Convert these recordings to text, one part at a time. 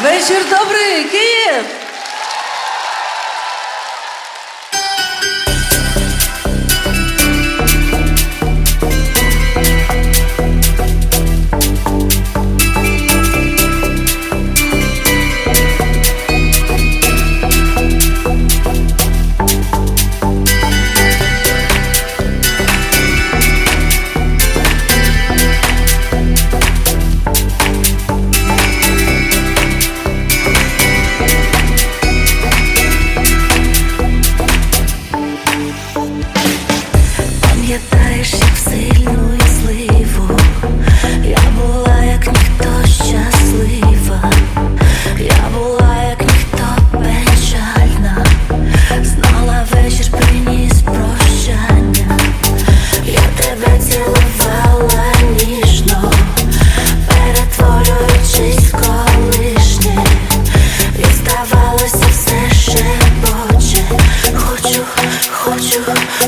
Вечір добрий, Київ!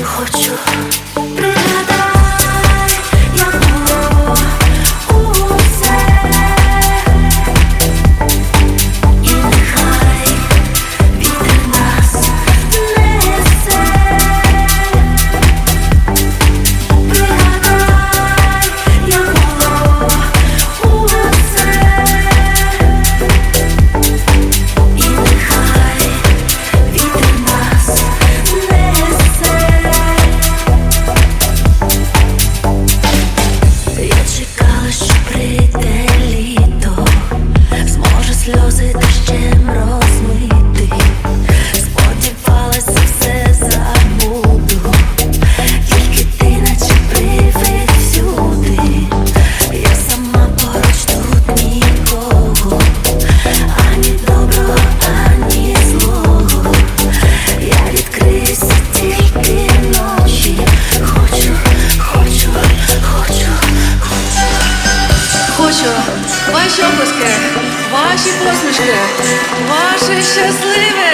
活着 ваші посмішки, ваше щасливе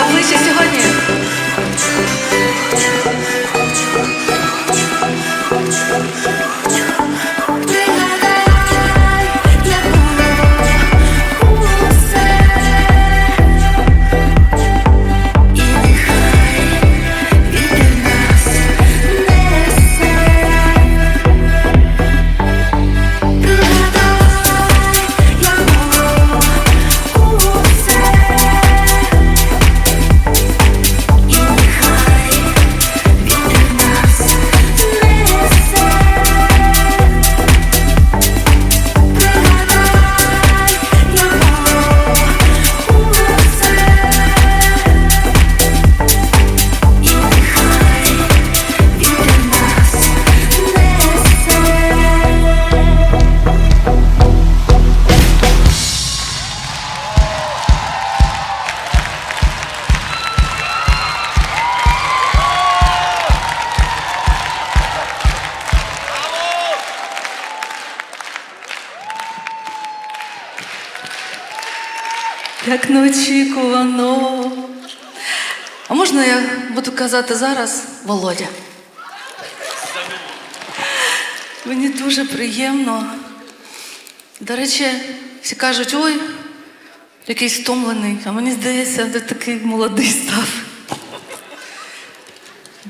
обличчя сьогодні. Як неочікувано. А можна я буду казати зараз Володя? Мені дуже приємно. До речі, всі кажуть, ой, якийсь втомлений, а мені здається, ти такий молодий став.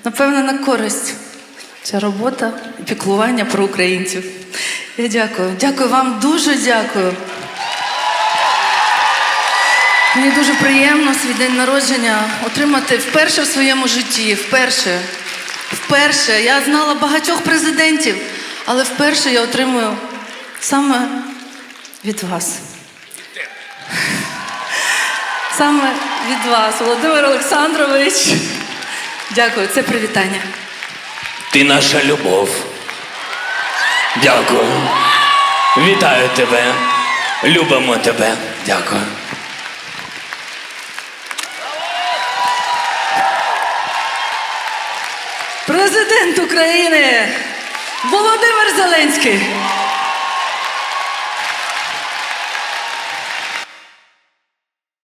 Напевно, на користь ця робота і піклування про українців. Я дякую. Дякую вам, дуже дякую. Мені дуже приємно свій день народження отримати вперше в своєму житті. Вперше. Вперше. Я знала багатьох президентів, але вперше я отримую саме від вас. Саме від вас, Володимир Олександрович. Дякую, це привітання. Ти наша любов. Дякую. Вітаю тебе. Любимо тебе. Дякую. Президент України Володимир Зеленський.